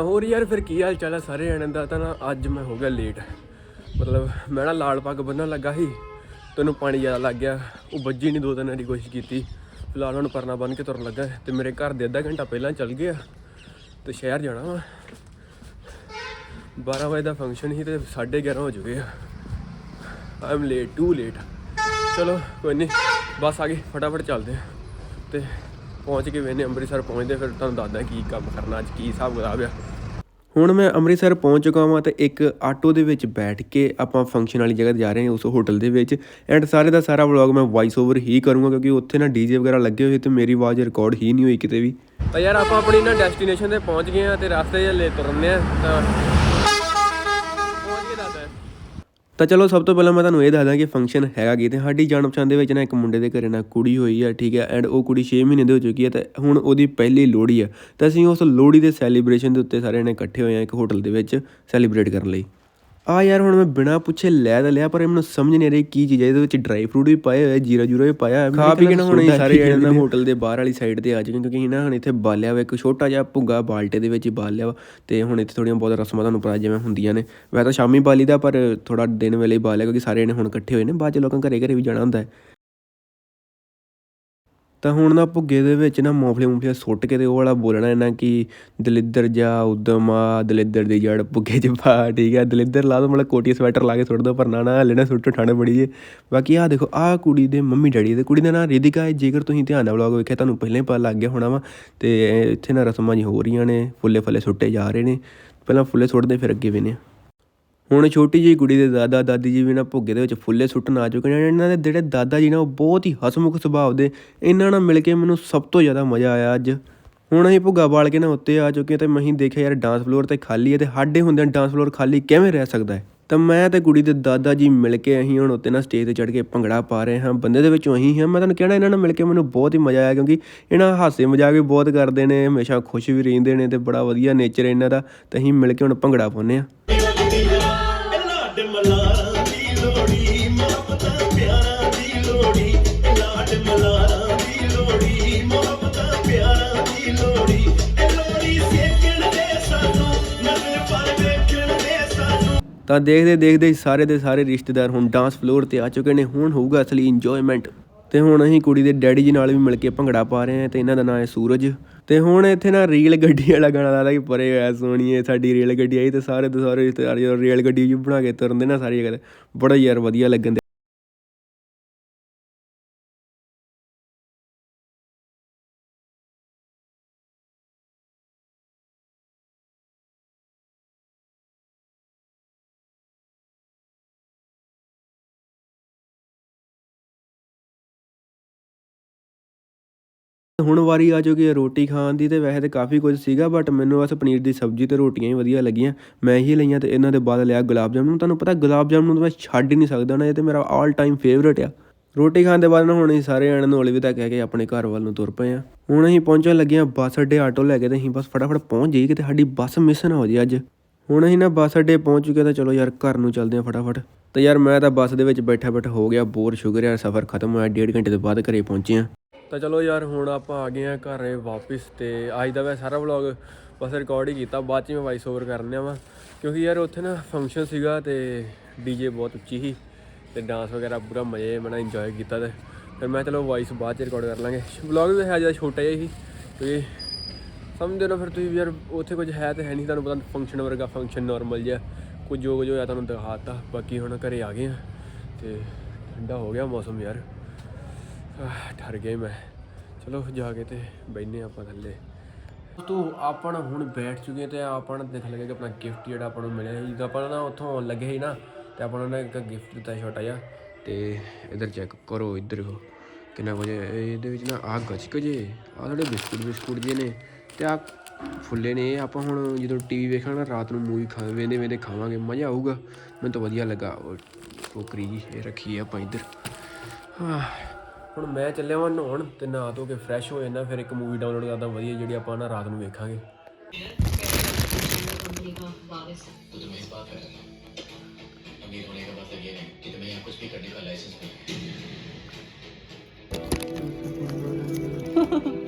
ਤਾਂ ਹੋਰ ਯਾਰ ਫਿਰ ਕੀ ਹਾਲ ਚਾਲ ਹੈ ਸਾਰੇ ਜਣਿਆਂ ਦਾ? ਤਾਂ ਨਾ ਅੱਜ ਮੈਂ ਹੋ ਗਿਆ ਲੇਟ ਮਤਲਬ ਮੈਂ ਨਾ ਲਾਲ ਪੱਗ ਬੰਨਣ ਲੱਗਾ ਸੀ, ਤੈਨੂੰ ਪਾਣੀ ਜ਼ਿਆਦਾ ਲੱਗ ਗਿਆ। ਉਹ ਵੱਜੀ ਨਹੀਂ ਦੋ ਤਿੰਨ ਵਾਰੀ ਕੋਸ਼ਿਸ਼ ਕੀਤੀ। ਫਿਲਹਾਲ ਉਹਨੂੰ ਪਰਨਾ ਬੰਨ ਕੇ ਤੁਰਨ ਲੱਗਾ। ਤੇ ਮੇਰੇ ਘਰ ਦੇ ਅੱਧਾ ਘੰਟਾ ਪਹਿਲਾਂ ਚੱਲ ਗਿਆ। ਤੇ ਸ਼ਹਿਰ ਜਾਣਾ ਵਾ। 12 ਵਜੇ ਦਾ ਫੰਕਸ਼ਨ ਸੀ ਤੇ 11:30 ਹੋ ਚੁੱਕੇ ਆ। I am late too late ਚਲੋ, ਕੋਈ ਨਹੀਂ ਬਸ ਆ ਗਏ, ਫਟਾਫਟ ਚੱਲਦੇ ਆ। ਤੇ ਪਹੁੰਚ ਕੇ ਵੇਨੇ ਅੰਮ੍ਰਿਤਸਰ ਪਹੁੰਚਦੇ ਫਿਰ ਤੁਹਾਨੂੰ ਦੱਸਦਾ ਕੀ ਕੰਮ ਕਰਨਾ, ਅੱਜ ਕੀ ਹਿਸਾਬ ਕਿਤਾਬ ਆ। ਹੁਣ ਮੈਂ ਅੰਮ੍ਰਿਤਸਰ ਪਹੁੰਚ ਚੁੱਕਾ ਹਾਂ ਤੇ ਇੱਕ ਆਟੋ ਦੇ ਵਿੱਚ ਬੈਠ ਕੇ ਆਪਾਂ ਫੰਕਸ਼ਨ ਵਾਲੀ ਜਗ੍ਹਾ ਤੇ ਜਾ ਰਹੇ ਹਾਂ, ਉਸ ਹੋਟਲ ਦੇ ਵਿੱਚ। ਐਂਡ ਸਾਰੇ ਦਾ ਸਾਰਾ ਵਲੌਗ ਮੈਂ ਵਾਇਸ ਓਵਰ ਹੀ ਕਰੂੰਗਾ ਕਿਉਂਕਿ ਉੱਥੇ ਨਾ ਡੀਜੇ ਵਗੈਰਾ ਲੱਗੇ ਹੋਏ ਤੇ ਮੇਰੀ ਆਵਾਜ਼ ਰਿਕਾਰਡ ਹੀ ਨਹੀਂ ਹੋਈ ਕਿਤੇ ਵੀ। ਤਾਂ ਯਾਰ ਆਪਾਂ ਆਪਣੀ ਨਾ ਡੈਸਟੀਨੇਸ਼ਨ ਤੇ ਪਹੁੰਚ ਗਏ ਆ ਤੇ ਰਸਤੇ 'ਚ ਲੈ ਤੁਰਨੇ ਆ, ਤਾਂ ਪਹੁੰਚ ਕੇ ਦੱਸਦਾ ਤਾਂ ਚਲੋ ਸਭ ਤੋਂ ਪਹਿਲਾਂ ਮੈਂ ਤੁਹਾਨੂੰ ਇਹ ਦੱਸਦਾ ਕਿ ਫੰਕਸ਼ਨ ਹੈਗਾ ਕੀ ਤੇ ਸਾਡੀ ਜਾਣ ਪਛਾਣ ਦੇ ਵਿੱਚ ਨਾ ਇੱਕ ਮੁੰਡੇ ਦੇ ਘਰੇ ਨਾ ਕੁੜੀ ਹੋਈ ਆ, ਠੀਕ ਹੈ ਐਂਡ ਉਹ ਕੁੜੀ 6 ਮਹੀਨੇ ਦੀ ਹੋ ਚੁੱਕੀ ਹੈ ਤੇ ਹੁਣ ਉਹਦੀ ਪਹਿਲੀ ਲੋਹੜੀ ਆ। ਤਾਂ ਅਸੀਂ ਉਸ ਲੋਹੜੀ ਦੇ ਸੈਲੀਬ੍ਰੇਸ਼ਨ ਦੇ ਉੱਤੇ ਸਾਰੇ ਨੇ ਇਕੱਠੇ ਹੋਏ ਆ ਇੱਕ ਹੋਟਲ ਦੇ ਵਿੱਚ ਸੈਲੀਬ੍ਰੇਟ ਕਰਨ ਲਈ। ਆ ਯਾਰ ਹੁਣ ਮੈਂ ਬਿਨਾ ਪੁੱਛੇ ਲੈ ਤਾਂ ਲਿਆ, ਪਰ ਇਹ ਮੈਨੂੰ ਸਮਝ ਨਹੀਂ ਆ ਰਹੀ ਕੀ ਚੀਜ਼ ਹੈ ਇਹਦੇ ਵਿੱਚ ਡਰਾਈ ਫਰੂਟ ਵੀ ਪਾਏ ਹੋਏ ਜੀਰਾ ਜੂਰਾ ਵੀ ਪਾਇਆ ਹੋਇਆ। ਖਾ ਪੀ ਕੇ ਨਾ ਹੁਣ ਅਸੀਂ ਸਾਰੇ ਜਣੇ ਨਾ ਹੋਟਲ ਦੇ ਬਾਹਰ ਵਾਲੀ ਸਾਈਡ ਤੇ ਆ ਜਾਈਏ, ਕਿਉਂਕਿ ਅਸੀਂ ਹੁਣ ਇੱਥੇ ਬਾਲਿਆ ਵਾ, ਇੱਕ ਛੋਟਾ ਜਿਹਾ ਭੁੱਗਾ ਬਾਲਟੇ ਦੇ ਵਿੱਚ ਹੀ ਬਾਲ ਲਿਆ ਵਾ, ਤੇ ਹੁਣ ਇੱਥੇ ਥੋੜੀਆਂ ਬਹੁਤ ਰਸਮਾਂ ਤੁਹਾਨੂੰ ਪਤਾ ਜਿਵੇਂ ਹੁੰਦੀਆਂ ਨੇ। ਵੈਸੇ ਤਾਂ ਸ਼ਾਮੀ ਬਾਲੀ ਦਾ, ਪਰ ਥੋੜਾ ਦਿਨ ਵੇਲੇ ਹੀ ਬਾਲਿਆ, ਕਿਉਂਕਿ ਸਾਰੇ ਜਣੇ ਹੁਣ ਇਕੱਠੇ ਹੋਏ ਨੇ, ਬਾਅਦ ਚ ਲੋਕਾਂ ਘਰੇ ਘਰੇ ਵੀ ਜਾਣਾ ਹੁੰਦਾ ਹੈ। ਤਾਂ ਹੁਣ ਨਾ ਭੁੱਗੇ ਦੇ ਵਿੱਚ ਨਾ ਮੂੰਗਫਲੀ ਮੂੰਗਫਲੀਆਂ ਸੁੱਟ ਕੇ ਅਤੇ ਉਹ ਵਾਲਾ ਬੋਲਣਾ ਇਹਨਾਂ ਕਿ ਦਲਿੱਦਰ ਜਾ ਉਦਮ ਆ, ਦਲਿੱਦਰ ਦੀ ਜੜ ਭੁੱਗੇ ਚ ਪਾ, ਠੀਕ ਹੈ ਦਲਿੱਦਰ ਲਾ ਦੋ, ਮਤਲਬ ਕੋਟੀ ਸਵੈਟਰ ਲਾ ਕੇ ਸੁੱਟ ਦੋ, ਪਰ ਨਾ ਨਾ, ਹਲੇ ਨਾ ਸੁੱਟੋ, ਠੰਡ ਬੜੀ ਜੇ। ਬਾਕੀ ਆ ਦੇਖੋ ਆ ਕੁੜੀ ਦੇ ਮੰਮੀ ਡੈਡੀ ਦੇ ਕੁੜੀ ਦਾ ਨਾਂ ਰਿਦਿਕਾ ਹੈ ਜੇਕਰ ਤੁਸੀਂ ਧਿਆਨ ਨਾਲ ਵਲੌਗ ਵੇਖਿਆ, ਤੁਹਾਨੂੰ ਪਹਿਲਾਂ ਹੀ ਪਤਾ ਲੱਗ ਗਿਆ ਹੋਣਾ ਵਾ। ਤੇ ਇੱਥੇ ਨਾ ਰਸਮਾਂ ਜੀ ਹੋ ਰਹੀਆਂ ਨੇ ਫੁੱਲੇ ਫੁੱਲੇ ਸੁੱਟੇ ਜਾ ਰਹੇ ਨੇ। ਪਹਿਲਾਂ ਫੁੱਲੇ ਸੁੱਟਦੇ, ਫਿਰ ਅੱਗੇ ਵੇਨੇ ਹੁਣ ਛੋਟੀ ਜਿਹੀ ਕੁੜੀ ਦੇ ਦਾਦਾ, ਦਾਦੀ ਜੀ ਵੀ ਨਾ ਭੁੱਗੇ ਦੇ ਵਿੱਚ ਫੁੱਲੇ ਸੁੱਟਣ ਆ ਚੁੱਕੇ ਨੇ ਇਹਨਾਂ ਦੇ ਜਿਹੜੇ ਦਾਦਾ ਜੀ ਨੇ ਉਹ ਬਹੁਤ ਹੀ ਹਸਮੁਖ ਸੁਭਾਅ ਦੇ, ਇਹਨਾਂ ਨਾਲ ਮਿਲ ਕੇ ਮੈਨੂੰ ਸਭ ਤੋਂ ਜ਼ਿਆਦਾ ਮਜ਼ਾ ਆਇਆ ਅੱਜ। ਹੁਣ ਅਸੀਂ ਭੁੱਗਾ ਬਾਲ ਕੇ ਨਾ ਉੱਤੇ ਆ ਚੁੱਕੇ ਤੇ ਮੈਂ ਹੀ ਦੇਖਿਆ ਯਾਰ ਡਾਂਸ ਫਲੋਰ ਤੇ ਖਾਲੀ ਹੈ ਤੇ ਸਾਡੇ ਹੁੰਦਿਆਂ ਡਾਂਸ ਫਲੋਰ ਖਾਲੀ ਕਿਵੇਂ ਰਹਿ ਸਕਦਾ ਹੈ? ਤਾਂ ਮੈਂ ਤੇ ਕੁੜੀ ਦੇ ਦਾਦਾ ਜੀ ਮਿਲ ਕੇ ਅਸੀਂ ਹੁਣ ਉੱਤੇ ਨਾ ਸਟੇਜ ਤੇ ਚੜ੍ਹ ਕੇ ਭੰਗੜਾ ਪਾ ਰਹੇ ਹਾਂ, ਬੰਦੇ ਦੇ ਵਿੱਚੋਂ ਅਸੀਂ ਹਾਂ। ਮੈਂ ਤੁਹਾਨੂੰ ਕਹਿਣਾ ਇਹਨਾਂ ਨਾਲ ਮਿਲ ਕੇ ਮੈਨੂੰ ਬਹੁਤ ਹੀ ਮਜ਼ਾ ਆਇਆ ਕਿਉਂਕਿ ਇਹਨਾਂ ਹਾਸੇ ਮਜ਼ਾਕ ਵੀ ਬਹੁਤ ਕਰਦੇ ਨੇ, ਹਮੇਸ਼ਾ ਖੁਸ਼ ਵੀ ਰਹਿੰਦੇ ਨੇ ਤੇ ਬੜਾ ਵਧੀਆ ਨੇਚਰ ਇਹਨਾਂ ਦਾ, ਤੇ ਅਸੀਂ ਮਿਲ ਕੇ ਹੁਣ ਭੰਗੜਾ ਪਾਉਂਦੇ ਹਾਂ। ਲੋੜੀ, ਮੁਹੱਬਤਾਂ ਪਿਆਰਾਂ ਦੀ ਲੋੜੀ, ਲਾਡ ਮਲਾਰਾਂ ਦੀ ਲੋੜੀ, ਮੁਹੱਬਤਾਂ ਪਿਆਰਾਂ ਦੀ ਲੋੜੀ ਤਾਂ ਦੇਖਦੇ ਦੇਖਦੇ ਸਾਰੇ ਦੇ ਸਾਰੇ ਰਿਸ਼ਤੇਦਾਰ ਹੁਣ ਡਾਂਸ ਫਲੋਰ ਤੇ ਆ ਚੁੱਕੇ ਨੇ, ਹੁਣ ਹੋਊਗਾ ਅਸਲੀ ਇੰਜੋਇਮੈਂਟ ਤੇ ਹੁਣ ਅਸੀਂ ਕੁੜੀ ਦੇ ਡੈਡੀ ਜੀ ਨਾਲ ਵੀ ਮਿਲ ਕੇ ਭੰਗੜਾ ਪਾ ਰਹੇ ਹਾਂ ਤੇ ਇਹਨਾਂ ਦਾ ਨਾਮ ਹੈ ਸੂਰਜ। ਤੇ ਹੁਣ ਇੱਥੇ ਨਾ ਰੇਲ ਗੱਡੀ ਵਾਲਾ ਗਾਣਾ ਲਾਦਾ ਕਿ ਪਰੇ ਹੋਇਆ ਸੋਣੀਏ ਸਾਡੀ ਰੇਲ ਗੱਡੀ ਆਈ ਤੇ ਸਾਰੇ ਦੇ ਸਾਰੇ ਰਿਸ਼ਤੇਦਾਰ ਜਦੋਂ ਰੇਲ ਗੱਡੀ ਜੀ ਬਣਾ ਕੇ ਤੁਰਦੇ ਨਾ ਸਾਰੀ ਜਗ੍ਹਾ ਤੇ ਬੜਾ ਯਾਰ ਵਧੀਆ ਲੱਗਣ ਹੁਣ ਵਾਰੀ ਆ ਚੁੱਕੀ ਹੈ ਰੋਟੀ ਖਾਣ ਦੀ ਤੇ ਵੈਸੇ ਤੇ ਕਾਫੀ ਕੁਝ ਸੀਗਾ ਬਟ ਮੈਨੂੰ ਬਸ ਪਨੀਰ ਦੀ ਸਬਜ਼ੀ ਤੇ ਰੋਟੀਆਂ ਹੀ ਵਧੀਆ ਲੱਗੀਆਂ। ਮੈਂ ਹੀ ਲਈਆਂ ਤੇ ਇਹਨਾਂ ਦੇ ਬਾਅਦ ਲਿਆ ਗੁਲਾਬ ਜਾਮੁਨ। ਤੁਹਾਨੂੰ ਪਤਾ ਗੁਲਾਬ ਜਾਮੁਨ ਤਾਂ ਮੈਂ ਛੱਡ ਹੀ ਨਹੀਂ ਸਕਦਾ ਨਾ, ਇਹ ਤੇ ਮੇਰਾ ਆਲ ਟਾਈਮ ਫੇਵਰੇਟ ਆ। ਰੋਟੀ ਖਾਣ ਦੇ ਬਾਅਦ ਨਾ ਹੁਣ ਅਸੀਂ ਸਾਰੇ ਜਣਿਆਂ ਨੂੰ ਅਲਵਿਦਾ ਕਹਿ ਕੇ ਆਪਣੇ ਘਰ ਵੱਲ ਨੂੰ ਤੁਰ ਪਏ ਆ। ਹੁਣ ਅਸੀਂ ਪਹੁੰਚਣ ਲੱਗੇ ਆ ਬੱਸ ਅੱਡੇ ਆਟੋ ਲੈ ਕੇ ਤੇ ਅਸੀਂ ਬਸ ਫਟਾਫਟ ਪਹੁੰਚ ਜਾਈਏ ਕਿਤੇ ਸਾਡੀ ਬੱਸ ਮਿਸ ਨਾ ਹੋ ਜੇ ਅੱਜ। ਹੁਣ ਅਸੀਂ ਨਾ ਬੱਸ ਅੱਡੇ ਪਹੁੰਚ ਚੁੱਕੇ ਤਾਂ ਚਲੋ ਯਾਰ ਘਰ ਨੂੰ ਚੱਲਦੇ ਆ ਫਟਾਫਟ। ਤੇ ਯਾਰ ਮੈਂ ਤਾਂ ਬੱਸ ਦੇ ਵਿੱਚ ਬੈਠਾ ਬੈਠਾ ਹੋ ਗਿਆ ਬੋਰ ਸ਼ੁਗਰ ਯਾਰ ਸਫ਼ਰ ਖਤਮ ਹੋਇਆ, ਡੇਢ ਘੰਟੇ ਤੋਂ ਬਾਅਦ ਘਰੇ ਪਹੁੰਚੇ ਆ ਤਾਂ ਚਲੋ ਯਾਰ ਹੁਣ ਆਪਾਂ ਆ ਗਏ ਆ ਘਰੇ ਵਾਪਿਸ ਤੇ ਅੱਜ ਦਾ ਮੈਂ ਸਾਰਾ ਵਲੌਗ ਬਸ ਰਿਕਾਰਡ ਹੀ ਕੀਤਾ, ਬਾਅਦ ਚ ਮੈਂ ਵਾਇਸ ਓਵਰ ਕਰਨਿਆ ਵਾ। ਕਿਉਂਕਿ ਯਾਰ ਉੱਥੇ ਨਾ ਫੰਕਸ਼ਨ ਸੀਗਾ ਤੇ ਡੀਜੇ ਬਹੁਤ ਉੱਚੀ ਸੀ ਤੇ ਡਾਂਸ ਵਗੈਰਾ ਪੂਰਾ ਮਜ਼ੇ ਮਨਾ ਇੰਜੋਏ ਕੀਤਾ ਤੇ ਫਿਰ ਮੈਂ ਚਲੋ ਵਾਇਸ ਬਾਅਦ ਚ ਰਿਕਾਰਡ ਕਰ ਲਾਂਗੇ। ਵਲੌਗ ਵੀ ਹੈ ਜ਼ਿਆਦਾ ਛੋਟਾ ਜਿਹਾ ਸੀ ਕਿਉਂਕਿ ਸਮਝਦੇ ਨਾ ਫਿਰ ਤੁਸੀਂ ਯਾਰ ਉੱਥੇ ਕੁਝ ਹੈ ਤੇ ਹੈ ਨਹੀਂ ਤੁਹਾਨੂੰ ਪਤਾ ਫੰਕਸ਼ਨ ਵਰਗਾ ਫੰਕਸ਼ਨ ਨਾਰਮਲ ਜਿਹਾ ਕੁਝ ਜੋ ਕੁਝ ਹੋਇਆ ਤੁਹਾਨੂੰ ਦਿਖਾਤਾ, ਬਾਕੀ ਹੁਣ ਘਰੇ ਆ ਗਏ ਆ ਤੇ ਠੰਡਾ ਹੋ ਗਿਆ ਮੌਸਮ ਯਾਰ। ਠਰ ਡਰ ਗਏ ਮੈਂ। ਚਲੋ ਜਾ ਕੇ ਤੇ ਬੈਠਨੇ ਆਪਾਂ ਥੱਲੇ। ਤੋ ਆਪਾਂ ਹੁਣ ਬੈਠ ਚੁੱਕੇ ਤੇ ਆਪਾਂ ਨੂੰ ਦੇਖ ਲੱਗੇ ਕਿ ਆਪਣਾ ਗਿਫਟ ਜਿਹੜਾ ਆਪਾਂ ਨੂੰ ਮਿਲਿਆ ਸੀ। ਆਪਾਂ ਨਾ ਉੱਥੋਂ ਲੱਗੇ ਸੀ ਨਾ, ਤੇ ਆਪਾਂ ਨੂੰ ਨਾ ਇੱਕ ਗਿਫਟ ਦਿੱਤਾ ਛੋਟਾ ਜਿਹਾ। ਤੇ ਇਧਰ ਚੈੱਕ ਕਰੋ, ਇਧਰ ਕਿੰਨਾ ਕੁਝ ਇਹਦੇ ਵਿੱਚ ਨਾ ਆ ਗੱਚਕ ਜੇ ਆ ਥੋੜੇ ਬਿਸਕੁਟ ਬਿਸਕੁਟ ਜੇ ਨੇ, ਤੇ ਆ ਫੁੱਲੇ ਨੇ। ਇਹ ਆਪਾਂ ਹੁਣ ਜਦੋਂ ਟੀਵੀ ਵੇਖਣਾ ਨਾ, ਰਾਤ ਨੂੰ ਮੂਵੀ ਖਾ ਵੇਂਦੇ ਵੇਂਦੇ ਖਾਵਾਂਗੇ, ਮਜ਼ਾ ਆਊਗਾ। ਮੈਨੂੰ ਤਾਂ ਵਧੀਆ ਲੱਗਾ। ਉਹ ਟੋਕਰੀ ਜੀ, ਇਹ ਰੱਖੀ ਆ ਆਪਾਂ ਇੱਧਰ। ਹਾਂ ਹੁਣ ਮੈਂ ਚੱਲਿਆ ਵਾਂ ਨਹਾਉਣ ਤੇ ਨਹਾ ਧੋ ਕੇ ਫਰੈਸ਼ ਹੋ ਜਾਂਦਾ ਫਿਰ ਇੱਕ ਮੂਵੀ ਡਾਊਨਲੋਡ ਕਰਦਾ ਵਧੀਆ ਜਿਹੜੀ ਆਪਾਂ ਨਾ ਰਾਤ ਨੂੰ ਵੇਖਾਂਗੇ तुम्हें इस बात है अमीर होने का मतलब ये नहीं कि तुम्हें यहाँ कुछ भी करने का लाइसेंस नहीं है